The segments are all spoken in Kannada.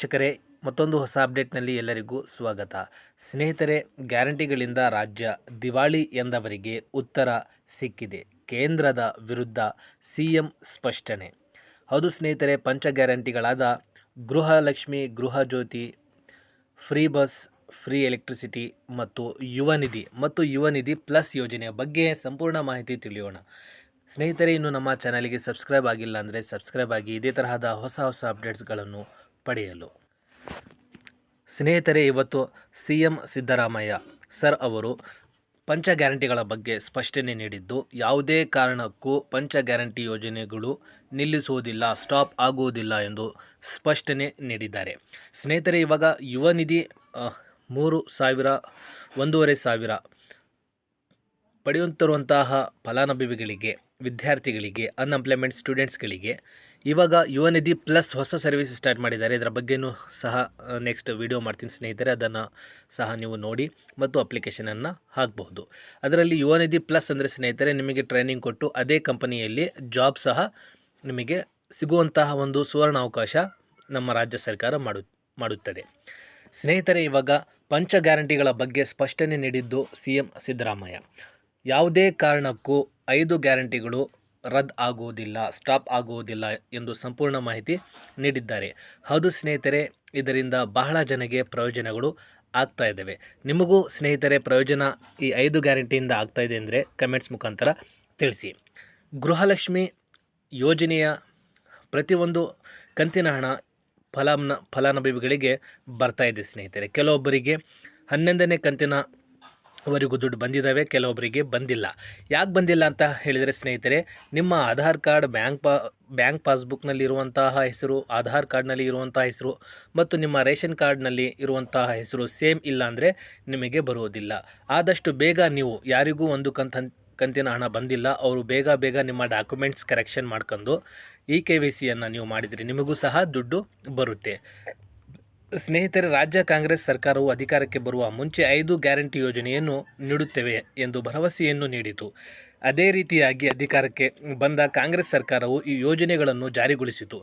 ವೀಕ್ಷಕರೇ, ಮತ್ತೊಂದು ಹೊಸ ಅಪ್ಡೇಟ್ನಲ್ಲಿ ಎಲ್ಲರಿಗೂ ಸ್ವಾಗತ. ಸ್ನೇಹಿತರೆ, ಗ್ಯಾರಂಟಿಗಳಿಂದ ರಾಜ್ಯ ದಿವಾಳಿ ಎಂದವರಿಗೆ ಉತ್ತರ ಸಿಕ್ಕಿದೆ. ಕೇಂದ್ರದ ವಿರುದ್ಧ ಸಿ ಎಂ ಸ್ಪಷ್ಟನೆ. ಹೌದು ಸ್ನೇಹಿತರೆ, ಪಂಚ ಗ್ಯಾರಂಟಿಗಳಾದ Gruhalakshmi, Gruha Jyothi, free bus, free electricity ಮತ್ತು ಯುವ ನಿಧಿ ಮತ್ತು ಯುವ ನಿಧಿ ಪ್ಲಸ್ ಯೋಜನೆಯ ಬಗ್ಗೆ ಸಂಪೂರ್ಣ ಮಾಹಿತಿ ತಿಳಿಯೋಣ. ಸ್ನೇಹಿತರೆ, ಇನ್ನು ನಮ್ಮ ಚಾನಲ್ಗೆ ಸಬ್ಸ್ಕ್ರೈಬ್ ಆಗಿಲ್ಲ ಅಂದರೆ ಸಬ್ಸ್ಕ್ರೈಬ್ ಆಗಿ, ಇದೇ ತರಹದ ಹೊಸ ಹೊಸ ಅಪ್ಡೇಟ್ಸ್ಗಳನ್ನು ಪಡೆಯಲು. ಸ್ನೇಹಿತರೆ, ಇವತ್ತು ಸಿ ಎಂ ಸಿದ್ದರಾಮಯ್ಯ ಸರ್ ಅವರು ಪಂಚ ಗ್ಯಾರಂಟಿಗಳ ಬಗ್ಗೆ ಸ್ಪಷ್ಟನೆ ನೀಡಿದ್ದು, ಯಾವುದೇ ಕಾರಣಕ್ಕೂ ಪಂಚ ಗ್ಯಾರಂಟಿ ಯೋಜನೆಗಳು ನಿಲ್ಲಿಸುವುದಿಲ್ಲ, ಸ್ಟಾಪ್ ಆಗುವುದಿಲ್ಲ ಎಂದು ಸ್ಪಷ್ಟನೆ ನೀಡಿದ್ದಾರೆ. ಸ್ನೇಹಿತರೆ, ಇವಾಗ ಯುವ ನಿಧಿ ಮೂರು ಸಾವಿರ, ಒಂದೂವರೆ ಸಾವಿರ ಪಡೆಯುತ್ತಿರುವಂತಹ ಫಲಾನುಭವಿಗಳಿಗೆ, ವಿದ್ಯಾರ್ಥಿಗಳಿಗೆ ಅನ್ಎಂಪ್ಲಾಯ್ಮೆಂಟ್ ಸ್ಟೂಡೆಂಟ್ಸ್ಗಳಿಗೆ ಇವಾಗ ಯುವನಿಧಿ ಪ್ಲಸ್ ಹೊಸ ಸರ್ವಿಸ್ ಸ್ಟಾರ್ಟ್ ಮಾಡಿದ್ದಾರೆ. ಇದರ ಬಗ್ಗೆನೂ ಸಹ ನೆಕ್ಸ್ಟ್ ವಿಡಿಯೋ ಮಾಡ್ತೀನಿ ಸ್ನೇಹಿತರೆ. ಅದನ್ನು ಸಹ ನೀವು ನೋಡಿ ಮತ್ತು ಅಪ್ಲಿಕೇಶನನ್ನು ಹಾಕಬಹುದು. ಅದರಲ್ಲಿ ಯುವನಿಧಿ ಪ್ಲಸ್ ಅಂದರೆ ಸ್ನೇಹಿತರೆ, ನಿಮಗೆ ಟ್ರೈನಿಂಗ್ ಕೊಟ್ಟು ಅದೇ ಕಂಪನಿಯಲ್ಲಿ ಜಾಬ್ ಸಹ ನಿಮಗೆ ಸಿಗುವಂತಹ ಒಂದು ಸುವರ್ಣ ಅವಕಾಶ ನಮ್ಮ ರಾಜ್ಯ ಸರ್ಕಾರ ಮಾಡು, ಮಾಡುತ್ತದೆ. ಸ್ನೇಹಿತರೆ, ಇವಾಗ ಪಂಚ ಗ್ಯಾರಂಟಿಗಳ ಬಗ್ಗೆ ಸ್ಪಷ್ಟನೆ ನೀಡಿದ್ದು ಸಿ ಎಂ ಸಿದ್ದರಾಮಯ್ಯ. ಯಾವುದೇ ಕಾರಣಕ್ಕೂ ಐದು ಗ್ಯಾರಂಟಿಗಳು ರದ್ದು ಆಗುವುದಿಲ್ಲ, ಸ್ಟಾಪ್ ಆಗುವುದಿಲ್ಲ ಎಂದು ಸಂಪೂರ್ಣ ಮಾಹಿತಿ ನೀಡಿದ್ದಾರೆ. ಹೌದು ಸ್ನೇಹಿತರೆ, ಇದರಿಂದ ಬಹಳ ಜನಗೆ ಪ್ರಯೋಜನಗಳು ಆಗ್ತಾ ಇದ್ದಾವೆ. ನಿಮಗೂ ಸ್ನೇಹಿತರೆ, ಪ್ರಯೋಜನ ಈ ಐದು ಗ್ಯಾರಂಟಿಯಿಂದ ಆಗ್ತಾ ಇದೆ ಅಂದರೆ ಕಮೆಂಟ್ಸ್ ಮುಖಾಂತರ ತಿಳಿಸಿ. ಗೃಹಲಕ್ಷ್ಮಿ ಯೋಜನೆಯ ಪ್ರತಿಯೊಂದು ಕಂತಿನ ಹಣ ಫಲಾನ, ಫಲಾನುಭವಿಗಳಿಗೆ ಬರ್ತಾ ಇದೆ ಸ್ನೇಹಿತರೆ. ಕೆಲವೊಬ್ಬರಿಗೆ ಹನ್ನೊಂದನೇ ಕಂತಿನ ವರೆಗೂ ದುಡ್ಡು ಬಂದಿದ್ದಾವೆ ಕೆಲವೊಬ್ಬರಿಗೆ ಬಂದಿಲ್ಲ. ಯಾಕೆ ಬಂದಿಲ್ಲ ಅಂತ ಹೇಳಿದರೆ ಸ್ನೇಹಿತರೆ, ನಿಮ್ಮ ಆಧಾರ್ ಕಾರ್ಡ್ ಬ್ಯಾಂಕ್ ಪಾ, ಬ್ಯಾಂಕ್ ಪಾಸ್ಬುಕ್ನಲ್ಲಿ ಇರುವಂತಹ ಹೆಸರು, ಆಧಾರ್ ಕಾರ್ಡ್ನಲ್ಲಿ ಇರುವಂತಹ ಹೆಸರು ಮತ್ತು ನಿಮ್ಮ ರೇಷನ್ ಕಾರ್ಡ್ನಲ್ಲಿ ಇರುವಂತಹ ಹೆಸರು ಸೇಮ್ ಇಲ್ಲ ಅಂದರೆ ನಿಮಗೆ ಬರುವುದಿಲ್ಲ ಆದಷ್ಟು ಬೇಗ ನೀವು ಯಾರಿಗೂ ಒಂದು ಕಂತ, ಕಂತಿನ ಹಣ ಬಂದಿಲ್ಲ, ಅವರು ಬೇಗ ಬೇಗ ನಿಮ್ಮ ಡಾಕ್ಯುಮೆಂಟ್ಸ್ ಕರೆಕ್ಷನ್ ಮಾಡ್ಕೊಂಡು ಇ ಕೆ ವಿ ಸಿಯನ್ನು ನೀವು ಮಾಡಿದರೆ ನಿಮಗೂ ಸಹ ದುಡ್ಡು ಬರುತ್ತೆ. ಸ್ನೇಹಿತರೆ, ರಾಜ್ಯ ಕಾಂಗ್ರೆಸ್ ಸರ್ಕಾರವು ಅಧಿಕಾರಕ್ಕೆ ಬರುವ ಮುಂಚೆ ಐದು ಗ್ಯಾರಂಟಿ ಯೋಜನೆಯನ್ನು ನೀಡುತ್ತೇವೆ ಎಂದು ಭರವಸೆಯನ್ನು ನೀಡಿತು. ಅದೇ ರೀತಿಯಾಗಿ ಅಧಿಕಾರಕ್ಕೆ ಬಂದ ಕಾಂಗ್ರೆಸ್ ಸರ್ಕಾರವು ಈ ಯೋಜನೆಗಳನ್ನು ಜಾರಿಗೊಳಿಸಿತು.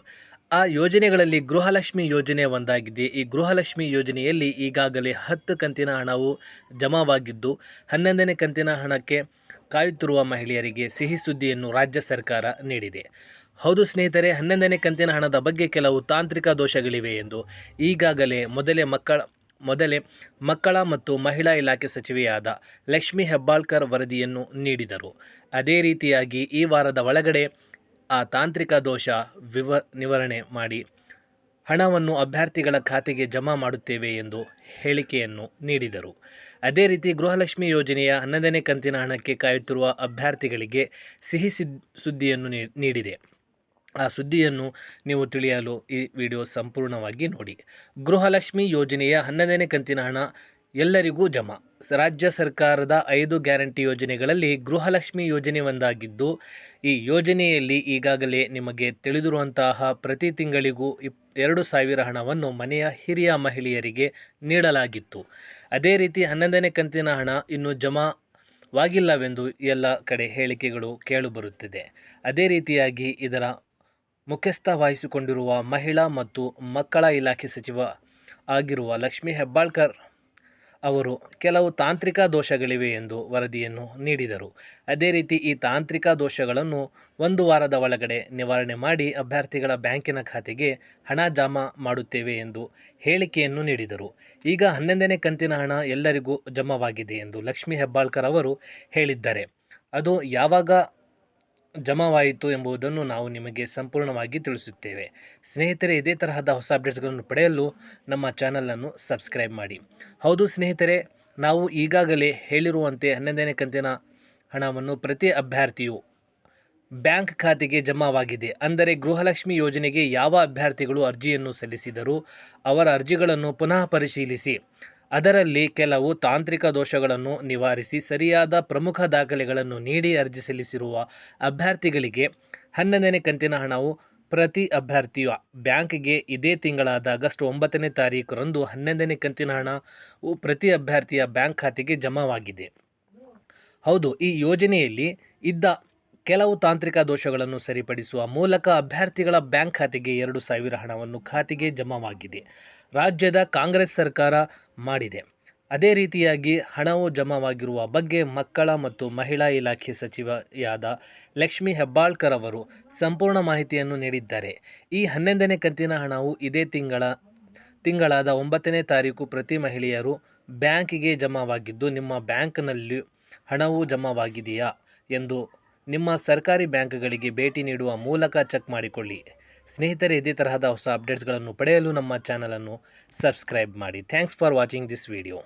ಆ ಯೋಜನೆಗಳಲ್ಲಿ ಗೃಹಲಕ್ಷ್ಮಿ ಯೋಜನೆ ಒಂದಾಗಿದೆ. ಈ ಗೃಹಲಕ್ಷ್ಮಿ ಯೋಜನೆಯಲ್ಲಿ ಈಗಾಗಲೇ ಹತ್ತು ಕಂತಿನ ಹಣವು ಜಮಾವಾಗಿದ್ದು, ಹನ್ನೊಂದನೇ ಕಂತಿನ ಹಣಕ್ಕೆ ಕಾಯುತ್ತಿರುವ ಮಹಿಳೆಯರಿಗೆ ಸಿಹಿ ಸುದ್ದಿಯನ್ನು ರಾಜ್ಯ ಸರ್ಕಾರ ನೀಡಿದೆ. ಹೌದು ಸ್ನೇಹಿತರೆ, ಹನ್ನೊಂದನೇ ಕಂತಿನ ಹಣದ ಬಗ್ಗೆ ಕೆಲವು ತಾಂತ್ರಿಕ ದೋಷಗಳಿವೆ ಎಂದು ಈಗಾಗಲೇ ಮೊದಲೇ ಮಕ್ಕಳ ಮೊದಲೇ ಮಕ್ಕಳ ಮತ್ತು ಮಹಿಳಾ ಇಲಾಖೆ ಸಚಿವೆಯಾದ ಲಕ್ಷ್ಮಿ ಹೆಬ್ಬಾಳ್ಕರ್ ವರದಿಯನ್ನು ನೀಡಿದರು. ಅದೇ ರೀತಿಯಾಗಿ ಈ ವಾರದ ಒಳಗಡೆ ಆ ತಾಂತ್ರಿಕ ದೋಷ ವಿವ, ನಿವಾರಣೆ ಮಾಡಿ ಹಣವನ್ನು ಅಭ್ಯರ್ಥಿಗಳ ಖಾತೆಗೆ ಜಮಾ ಮಾಡುತ್ತೇವೆ ಎಂದು ಹೇಳಿಕೆಯನ್ನು ನೀಡಿದರು. ಅದೇ ರೀತಿ ಗೃಹಲಕ್ಷ್ಮಿ ಯೋಜನೆಯ ಹನ್ನೊಂದನೇ ಕಂತಿನ ಹಣಕ್ಕೆ ಕಾಯುತ್ತಿರುವ ಅಭ್ಯರ್ಥಿಗಳಿಗೆ ಸಿಹಿ ಸಿದ್, ಸುದ್ದಿಯನ್ನು ನೀಡಿದೆ. ಆ ಸುದ್ದಿಯನ್ನು ನೀವು ತಿಳಿಯಲು ಈ ವಿಡಿಯೋ ಸಂಪೂರ್ಣವಾಗಿ ನೋಡಿ. ಗೃಹಲಕ್ಷ್ಮಿ ಯೋಜನೆಯ ಹನ್ನೊಂದನೇ ಕಂತಿನ ಹಣ ಎಲ್ಲರಿಗೂ ಜಮಾ. ರಾಜ್ಯ ಸರ್ಕಾರದ ಐದು ಗ್ಯಾರಂಟಿ ಯೋಜನೆಗಳಲ್ಲಿ ಗೃಹಲಕ್ಷ್ಮಿ ಯೋಜನೆ ಒಂದಾಗಿದ್ದು, ಈ ಯೋಜನೆಯಲ್ಲಿ ಈಗಾಗಲೇ ನಿಮಗೆ ತಿಳಿದಿರುವಂತಹ ಪ್ರತಿ ತಿಂಗಳಿಗೂ ಇಪ್ ಎರಡು ಸಾವಿರ ಹಣವನ್ನು ಮನೆಯ ಹಿರಿಯ ಮಹಿಳೆಯರಿಗೆ ನೀಡಲಾಗಿತ್ತು. ಅದೇ ರೀತಿ ಹನ್ನೊಂದನೇ ಕಂತಿನ ಹಣ ಇನ್ನೂ ಜಮಾ ವಾಗಿಲ್ಲವೆಂದು ಎಲ್ಲ ಕಡೆ ಹೇಳಿಕೆಗಳು ಕೇಳಿಬರುತ್ತಿದೆ ಅದೇ ರೀತಿಯಾಗಿ ಇದರ ಮುಖ್ಯಸ್ಥ ವಹಿಸಿಕೊಂಡಿರುವ ಮಹಿಳಾ ಮತ್ತು ಮಕ್ಕಳ ಇಲಾಖೆ ಸಚಿವ ಆಗಿರುವ ಲಕ್ಷ್ಮೀ ಹೆಬ್ಬಾಳ್ಕರ್ ಅವರು ಕೆಲವು ತಾಂತ್ರಿಕ ದೋಷಗಳಿವೆ ಎಂದು ವರದಿಯನ್ನು ನೀಡಿದರು. ಅದೇ ರೀತಿ ಈ ತಾಂತ್ರಿಕ ದೋಷಗಳನ್ನು ಒಂದು ವಾರದ ಒಳಗಡೆ ನಿವಾರಣೆ ಮಾಡಿ ಅಭ್ಯರ್ಥಿಗಳ ಬ್ಯಾಂಕಿನ ಖಾತೆಗೆ ಹಣ ಜಮಾ ಮಾಡುತ್ತೇವೆ ಎಂದು ಹೇಳಿಕೆಯನ್ನು ನೀಡಿದರು. ಈಗ ಹನ್ನೊಂದನೇ ಕಂತಿನ ಹಣ ಎಲ್ಲರಿಗೂ ಜಮಾವಾಗಿದೆ ಎಂದು ಲಕ್ಷ್ಮೀ ಹೆಬ್ಬಾಳ್ಕರ್ ಅವರು ಹೇಳಿದ್ದಾರೆ. ಅದು ಯಾವಾಗ ಜಮಾವಾಯಿತು ಎಂಬುದನ್ನು ನಾವು ನಿಮಗೆ ಸಂಪೂರ್ಣವಾಗಿ ತಿಳಿಸುತ್ತೇವೆ. ಸ್ನೇಹಿತರೆ, ಇದೇ ತರಹದ ಹೊಸ ಅಪ್ಡೇಟ್ಸ್ಗಳನ್ನು ಪಡೆಯಲು ನಮ್ಮ ಚಾನಲನ್ನು ಸಬ್ಸ್ಕ್ರೈಬ್ ಮಾಡಿ. ಹೌದು ಸ್ನೇಹಿತರೆ, ನಾವು ಈಗಾಗಲೇ ಹೇಳಿರುವಂತೆ ಹನ್ನೊಂದನೇ ಕಂತಿನ ಹಣವನ್ನು ಪ್ರತಿ ಅಭ್ಯರ್ಥಿಯು ಬ್ಯಾಂಕ್ ಖಾತೆಗೆ ಜಮಾವಾಗಿದೆ. ಅಂದರೆ ಗೃಹಲಕ್ಷ್ಮಿ ಯೋಜನೆಗೆ ಯಾವ ಅಭ್ಯರ್ಥಿಗಳು ಅರ್ಜಿಯನ್ನು ಸಲ್ಲಿಸಿದರೂ ಅವರ ಅರ್ಜಿಗಳನ್ನು ಪುನಃ ಪರಿಶೀಲಿಸಿ. ಅದರಲ್ಲಿ ಕೆಲವು ತಾಂತ್ರಿಕ ದೋಷಗಳನ್ನು ನಿವಾರಿಸಿ ಸರಿಯಾದ ಪ್ರಮುಖ ದಾಖಲೆಗಳನ್ನು ನೀಡಿ ಅರ್ಜಿ ಸಲ್ಲಿಸಿರುವ ಅಭ್ಯರ್ಥಿಗಳಿಗೆ ಹನ್ನೊಂದನೇ ಕಂತಿನ ಹಣವು ಪ್ರತಿ ಅಭ್ಯರ್ಥಿಯ ಬ್ಯಾಂಕ್ಗೆ ಇದೇ ತಿಂಗಳಾದ ಆಗಸ್ಟ್ ಒಂಬತ್ತನೇ ತಾರೀಕರಂದು ಹನ್ನೊಂದನೇ ಕಂತಿನ ಹಣವು ಪ್ರತಿ ಅಭ್ಯರ್ಥಿಯ ಬ್ಯಾಂಕ್ ಖಾತೆಗೆ ಜಮಾವಾಗಿದೆ. ಹೌದು, ಈ ಯೋಜನೆಯಲ್ಲಿ ಇದ್ದ ಕೆಲವು ತಾಂತ್ರಿಕ ದೋಷಗಳನ್ನು ಸರಿಪಡಿಸುವ ಮೂಲಕ ಅಭ್ಯರ್ಥಿಗಳ ಬ್ಯಾಂಕ್ ಖಾತೆಗೆ ಎರಡು ಸಾವಿರ ಹಣವನ್ನು ಖಾತೆಗೆ ಜಮಾವಾಗಿದೆ. ರಾಜ್ಯದ ಕಾಂಗ್ರೆಸ್ ಸರ್ಕಾರ ಮಾಡಿದೆ. ಅದೇ ರೀತಿಯಾಗಿ ಹಣವು ಜಮಾವಾಗಿರುವ ಬಗ್ಗೆ ಮಕ್ಕಳ ಮತ್ತು ಮಹಿಳಾ ಇಲಾಖೆ ಸಚಿವೆಯಾದ ಲಕ್ಷ್ಮಿ ಹೆಬ್ಬಾಳ್ಕರ್ ಅವರು ಸಂಪೂರ್ಣ ಮಾಹಿತಿಯನ್ನು ನೀಡಿದ್ದಾರೆ. ಈ ಹನ್ನೊಂದನೇ ಕಂತಿನ ಹಣವು ಇದೇ ತಿಂಗಳ, ತಿಂಗಳಾದ ಒಂಬತ್ತನೇ ತಾರೀಕು ಪ್ರತಿ ಮಹಿಳೆಯರು ಬ್ಯಾಂಕಿಗೆ ಜಮಾವಾಗಿದ್ದು ನಿಮ್ಮ ಬ್ಯಾಂಕ್ನಲ್ಲಿ ಹಣವು ಜಮಾವಾಗಿದೆಯಾ? ಎಂದು ನಿಮ್ಮ ಸರ್ಕಾರಿ ಬ್ಯಾಂಕ್ಗಳಿಗೆ ಭೇಟಿ ನೀಡುವ ಮೂಲಕ ಚೆಕ್ ಮಾಡಿಕೊಳ್ಳಿ. ಸ್ನೇಹಿತರೆ, ಇದೇ ತರಹದ ಹೊಸ ಅಪ್ಡೇಟ್ಸ್ಗಳನ್ನು ಪಡೆಯಲು ನಮ್ಮ ಚಾನಲನ್ನು ಸಬ್ಸ್ಕ್ರೈಬ್ ಮಾಡಿ. Thanks for watching this video.